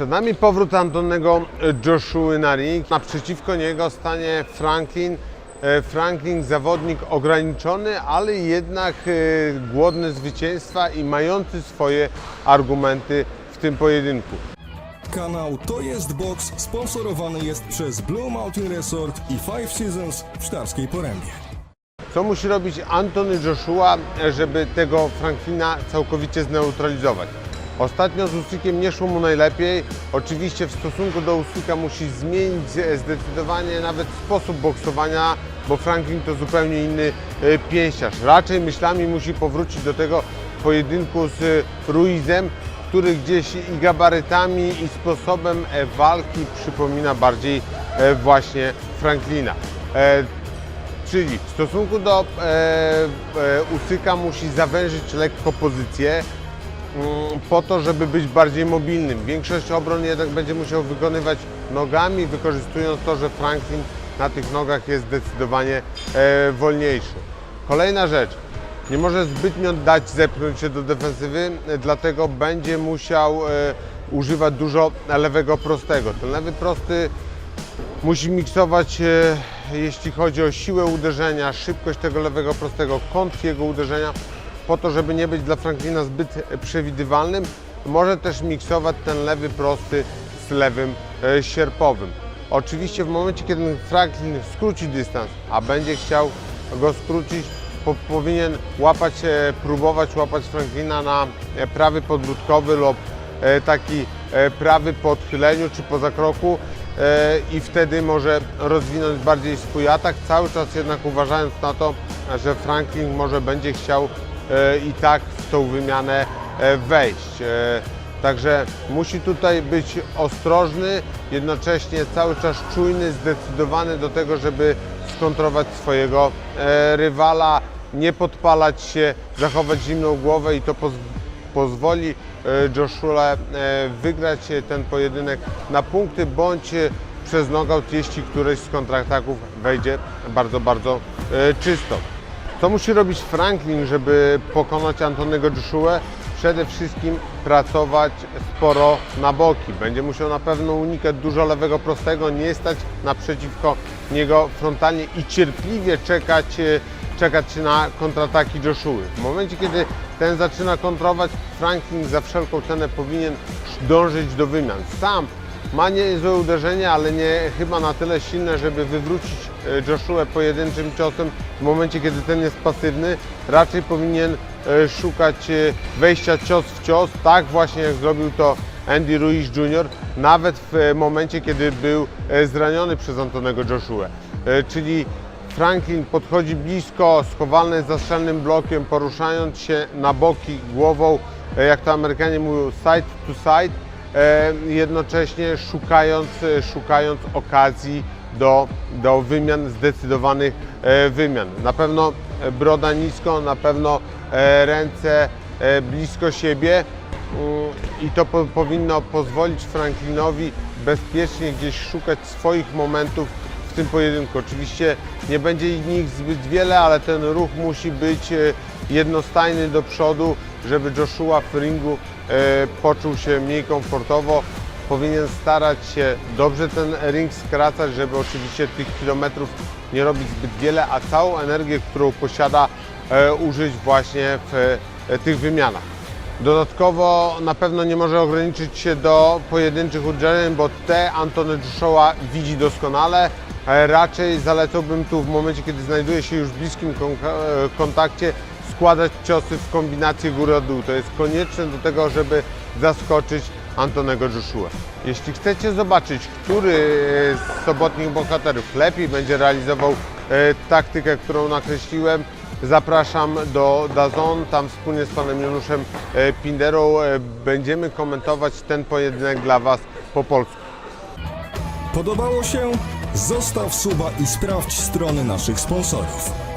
Przed nami powrót Antonego Joshua na ring. Naprzeciwko niego stanie Franklin. E, Franklin zawodnik ograniczony, ale jednak e, głodny zwycięstwa i mający swoje argumenty w tym pojedynku. Kanał To Jest Box sponsorowany jest przez Blue Mountain Resort i Five Seasons w Sztarskiej Porębie. Co musi robić Antony Joshua, żeby tego Franklina całkowicie zneutralizować? Ostatnio z Usykiem nie szło mu najlepiej. Oczywiście w stosunku do Usyka musi zmienić zdecydowanie nawet sposób boksowania, bo Franklin to zupełnie inny e, pięściarz. Raczej myślami musi powrócić do tego pojedynku z e, Ruizem, który gdzieś i gabarytami i sposobem e, walki przypomina bardziej właśnie Franklina. Czyli w stosunku do Usyka musi zawężyć lekko pozycję po to, żeby być bardziej mobilnym. Większość obron jednak będzie musiał wykonywać nogami, wykorzystując to, że Franklin na tych nogach jest zdecydowanie e, wolniejszy. Kolejna rzecz. Nie może zbytnio dać zepchnąć się do defensywy, e, dlatego będzie musiał e, używać dużo lewego prostego. Ten lewy prosty musi miksować, jeśli chodzi o siłę uderzenia, szybkość tego lewego prostego, kąt jego uderzenia, po to, żeby nie być dla Franklina zbyt przewidywalnym. Może też miksować ten lewy prosty z lewym e, sierpowym. Oczywiście w momencie, kiedy Franklin skróci dystans, a będzie chciał go skrócić, po, powinien łapać, e, próbować łapać Franklina na e, prawy podbródkowy lub taki prawy po odchyleniu czy po zakroku i wtedy może rozwinąć bardziej swój atak, cały czas jednak uważając na to, że Franklin może będzie chciał i tak w tą wymianę e, wejść. E, Także musi tutaj być ostrożny, jednocześnie cały czas czujny, zdecydowany do tego, żeby skontrować swojego e, rywala, nie podpalać się, zachować zimną głowę i to poz pozwoli e, Joshua e, wygrać e, ten pojedynek na punkty bądź e, przez knockout, jeśli któryś z kontrataków wejdzie bardzo, bardzo e, czysto. Co musi robić Franklin, żeby pokonać Antonego Joshua? Przede wszystkim pracować sporo na boki. Będzie musiał na pewno unikać dużo lewego prostego, nie stać naprzeciwko niego frontalnie i cierpliwie czekać, e, czekać na kontrataki Joshua. W momencie, kiedy ten zaczyna kontrować, Franklin za wszelką cenę powinien dążyć do wymian. Sam ma niezłe uderzenie, ale nie chyba na tyle silne, żeby wywrócić e, Joshua pojedynczym ciosem w momencie, kiedy ten jest pasywny. Raczej powinien e, szukać e, wejścia cios w cios, tak właśnie jak zrobił to Andy Ruiz Jr., nawet w momencie, kiedy był zraniony przez Antonego Joshua. Czyli Franklin podchodzi blisko, schowany jest zastrzelnym blokiem, poruszając się na boki głową, jak to Amerykanie mówią, side to side, jednocześnie szukając, e, szukając okazji do, do wymian, zdecydowanych e, wymian. Na pewno e, broda nisko, na pewno e, ręce e, blisko siebie i to po, powinno pozwolić Franklinowi bezpiecznie gdzieś szukać swoich momentów w tym pojedynku. Oczywiście nie będzie ich zbyt wiele, ale ten ruch musi być e, jednostajny do przodu, żeby Joshua w ringu e, poczuł się mniej komfortowo. Powinien starać się dobrze ten ring skracać, żeby oczywiście tych kilometrów nie robić zbyt wiele, a całą energię, którą posiada, e, użyć właśnie w e, tych wymianach. Dodatkowo na pewno nie może ograniczyć się do pojedynczych uderzeń, bo te Antony Joshua widzi doskonale. Raczej zalecałbym tu w momencie, kiedy znajduje się już w bliskim e, kontakcie, składać ciosy w kombinację góry od dół. To jest konieczne do tego, żeby zaskoczyć Antonego Joshua. Jeśli chcecie zobaczyć, który z sobotnich bohaterów lepiej będzie realizował e, taktykę, którą nakreśliłem, zapraszam do Dazon. Tam wspólnie z panem Januszem e, Pinderą będziemy komentować ten pojedynek dla Was po polsku. Podobało się? Zostaw suba i sprawdź strony naszych sponsorów.